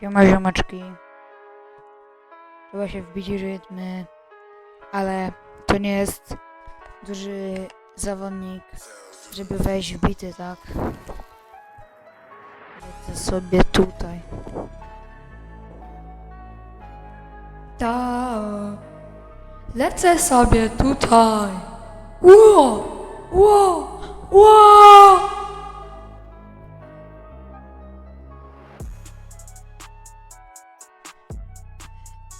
Siema ziomeczki. Trzeba się wbić rytmy, ale to nie jest duży zawodnik, żeby wejść w bity, tak? Lecę sobie tutaj. Tak. Lecę sobie tutaj. Ło! Ło! Ło!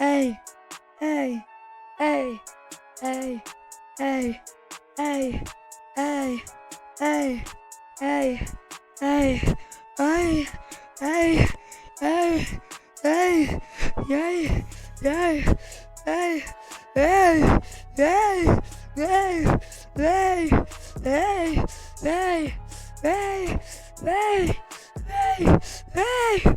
ej, ej, ej, ej, ej, ej, ej, ej, ej, ej, ej, ej, ej, ej, jej, jej, ej, ej, ej, ej, ej, ej, ej, ej, ej, ej, ej,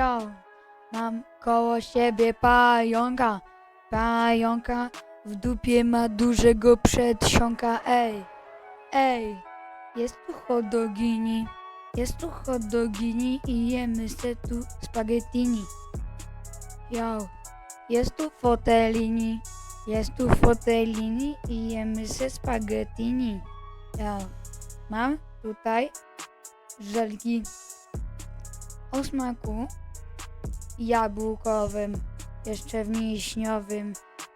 Mam koło siebie pająka, pająka, w dupie ma dużego przedsionka, ej, ej, jest tu hot dogini, jest tu hot dogini i jemy se tu spaghettini. Yo, jest tu fotelini, jest tu fotelini i jemy se spaghettini. Yo, mam tutaj żelki o smaku jabłkowym, jeszcze wiśniowym,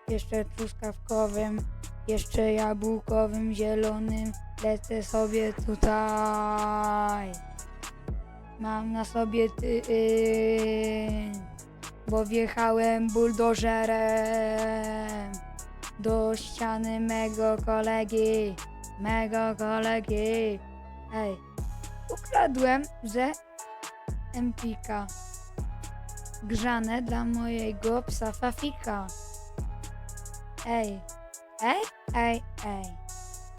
jeszcze truskawkowym, jeszcze jabłkowym, zielonym. Lecę sobie tutaj. Mam na sobie tyn, bo wjechałem buldożerem do ściany mego kolegi, mego kolegi. Ej, ukradłem ze Empika. Grzane dla mojego psa Fafika. Ej, ej, ej, ej.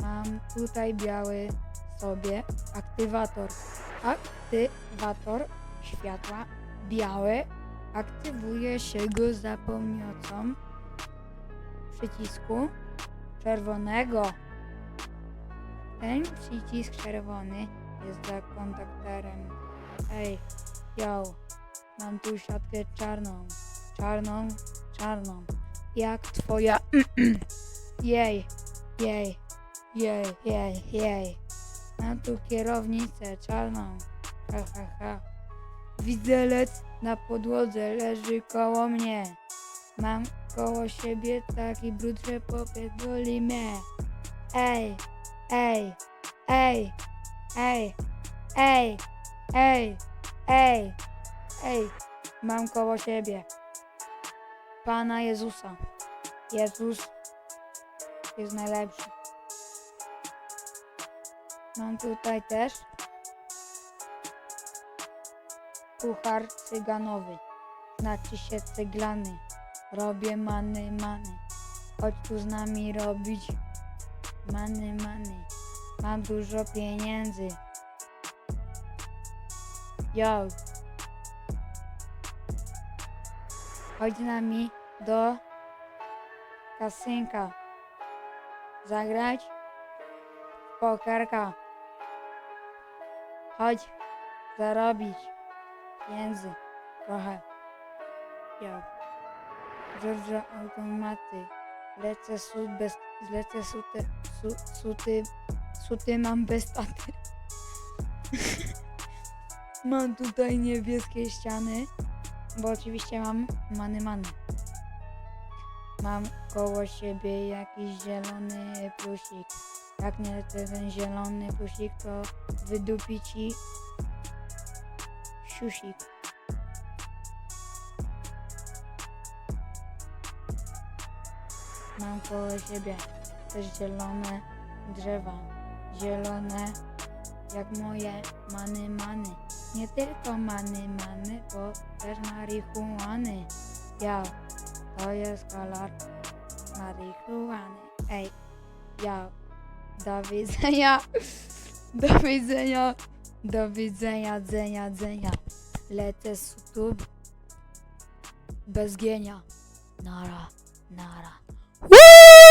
Mam tutaj biały sobie aktywator. Aktywator światła biały aktywuje się go za pomocą przycisku czerwonego. Ten przycisk czerwony jest za kontaktorem. Ej, yo, mam tu siatkę czarną, czarną, czarną, jak twoja, jej, jej, jej, jej, jej. Mam tu kierownicę czarną, ha, ha, ha. Widelec na podłodze leży koło mnie. Mam koło siebie taki brud, że popierdoli mnie. Ej, ej, ej, ej, ej. Ej, ej, ej, mam koło siebie Pana Jezusa. Jezus jest najlepszy. Mam tutaj też puchar cyganowy. Znaczy się cyglany. Robię many, many. Chodź tu z nami robić many, many. Mam dużo pieniędzy. Yo. Chodź z nami do kasynka. Zagrać pokerka. Chodź zarobić pieniędzy trochę. Yo. Georgia automaty. Lecę sut bez... Lecę suty... Su, suty... Suty mam bez taty. Mam tutaj niebieskie ściany, bo oczywiście mam many many. Mam koło siebie jakiś zielony plusik. Jak nie ten zielony plusik, to wydupi ci siusik. mam koło siebie też zielone drzewa. Zielone jak moje many many. Nie tylko many many, bo też marihuany. Ja, to jest kolor marihuany. Ej, ja, do widzenia, do widzenia, do widzenia, dzenia, dzenia. Lecę z YouTube bez gienia. Nara, nara. Woo!